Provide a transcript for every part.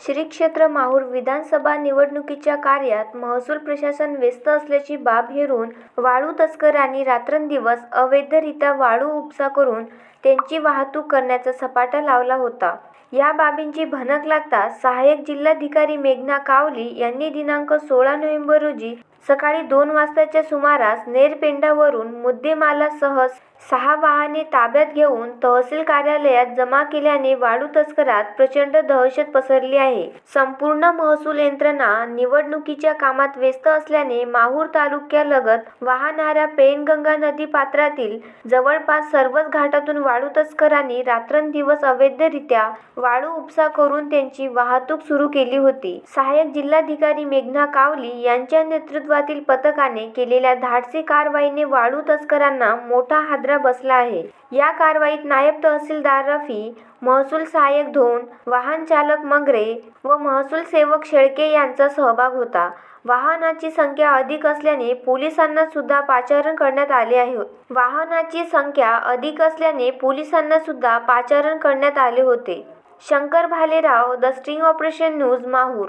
क्षेत्र माहूर विधानसभा निवडणुकीच्या कार्यात महसूल प्रशासन व्यस्त असल्याची बाब हेरून वाळू तस्करांनी रात्रंदिवस अवैधरित्या वाळू उपसा करून त्यांची वाहतूक करण्याचा सपाटा लावला होता. या बाबींची भनक लागताच सहाय्यक जिल्हाधिकारी मेघना कावली यांनी दिनांक सोळा नोव्हेंबर रोजी सकाळी दोन वाजताच्या सुमारास नेरपेंडावरून मुद्देमालासह सहा वाहने ताब्यात घेऊन तहसील कार्यालयात जमा केल्याने वाळू तस्करात प्रचंड दहशत पसरली आहे. संपूर्ण महसूल यंत्रणा निवडणुकीच्या कामात व्यस्त असल्याने माहूर तालुक्यालगत वाहणाऱ्या पेनगंगा नदी पात्रातील जवळपास सर्वच घाटातून वाळू तस्करांनी रात्रंदिवस अवैधरित्या वाळू उपसा करून त्यांची वाहतूक सुरू केली होती. सहाय्यक जिल्हाधिकारी मेघना कावली यांच्या नेतृत्वातील पथकाने केलेल्या धाडसी कारवाईने वाळू तस्करांना मोठा हादरा बसला आहे. या कारवाईत नायब तहसीलदार रफी महसूल सहाय्यक धोन वाहन चालक मगरे व महसूल सेवक शेळके यांचा सहभाग होता. वाहनाची संख्या अधिक असल्याने पोलिसांना सुद्धा पाचारण करण्यात आले आहे. वाहनाची संख्या अधिक असल्याने पोलिसांना सुद्धा पाचारण करण्यात आले होते. Shankar Bhalerao the sting operation news Mahur.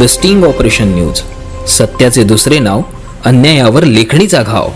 The sting operation news. सत्याचे दुसरे नाव अन्यायावर लेखणीचा घाव.